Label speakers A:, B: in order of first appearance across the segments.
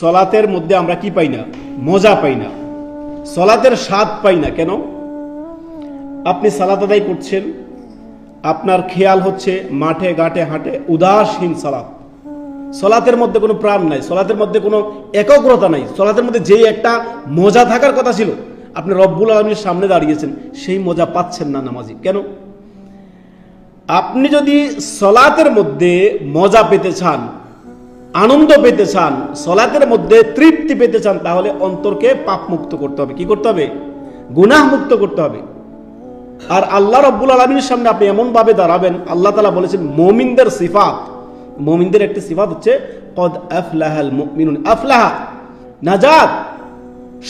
A: সলাতের মধ্যে আমরা কি পাই না? মজা পাই না। সলাতের স্বাদ পাই না কেন? আপনি সালাত আদায় করছেন, আপনার খেয়াল হচ্ছে মাঠে, ঘাটে, হাঁটে উদাসীন সালাত। সলাতের মধ্যে কোনো প্রাণ নাই, সলাতের মধ্যে কোনো একগ্রতা নাই। সলাতের মধ্যে যেই একটা মজা থাকার কথা ছিল, আপনি রব্বুল আলমীর সামনে দাঁড়িয়েছেন, সেই মজা পাচ্ছেন না নামাজি। কেন? আপনি যদি সলাতের মধ্যে মজা পেতে চান আনন্দ পেতে চান, সলাতের মধ্যে তৃপ্তি পেতে চান, তাহলে অন্তরকে পাপ মুক্ত করতে হবে। কি করতে হবে? গুনাহ মুক্ত করতে হবে। আর আল্লাহ রব্বুল আলমীর সামনে আপনি এমন ভাবে দাঁড়াবেন, আল্লাহ তালা বলেছেন, মমিনদের সিফাত। মমিনদের একটি সিফাত হচ্ছে, কদ আফলাহাল মুমিনুন আফলাহা। নাজাদ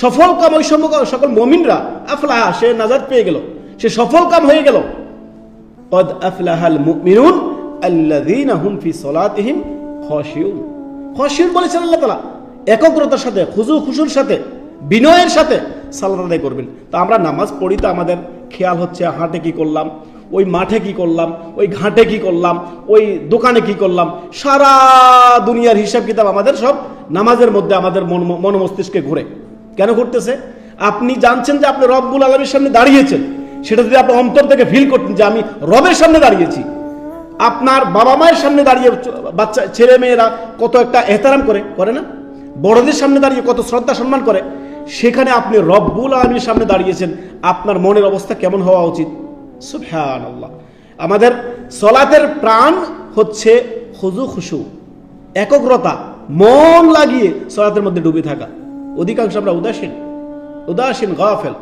A: সফল কাম ওই সকল মমিনরা, আফলাহা, সে নাজাদ পেয়ে গেল, সে সফল কাম হয়ে গেল। কদ আফলাহাল মুমিনুন আল্লাযীনা হুম ফি সলাতিহিম খাশিউন বলেছেন আল্লাহ তালা একগ্রতার সাথে, খুজু খুশুর সাথে, বিনয়ের সাথে সালাত আদায় করবেন। তো আমরা নামাজ পড়ি তো আমাদের খেয়াল হচ্ছে, হাঁটে কি করলাম, ওই মাঠে কি করলাম, ওই ঘাটে কি করলাম, ওই দোকানে কি করলাম, সারা দুনিয়ার হিসাব কিতাব আমাদের সব নামাজের মধ্যে আমাদের মন মন মস্তিষ্কে ঘুরে। কেন ঘুরতেছে? আপনি জানছেন যে আপনি রব্বুল আলমীর সামনে দাঁড়িয়েছেন। সেটা যদি আপনি অন্তর থেকে ফিল করতেন যে আমি রবের সামনে দাঁড়িয়েছি। আপনার বাবা মায়ের সামনে দাঁড়িয়ে বাচ্চা, ছেলে মেয়েরা কত একটা এহতারাম করে করে না? বড়দের সামনে দাঁড়িয়ে কত শ্রদ্ধা, সম্মান করে? সেখানে আপনি রব্বুল আলমীর সামনে দাঁড়িয়েছেন, আপনার মনের অবস্থা কেমন হওয়া উচিত? সুফহান আল্লাহ আমাদের সলাতের প্রাণ হচ্ছে খুজু খুশু, একগ্রতা, মন লাগিয়ে সলাতের মধ্যে ডুবে থাকা। অধিকাংশ আমরা উদাসীন উদাসীন, গাফেল।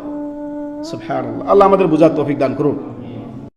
A: সুবহানাল্লাহ। আল্লাহ আমাদের বুঝার তৌফিক দান করুন।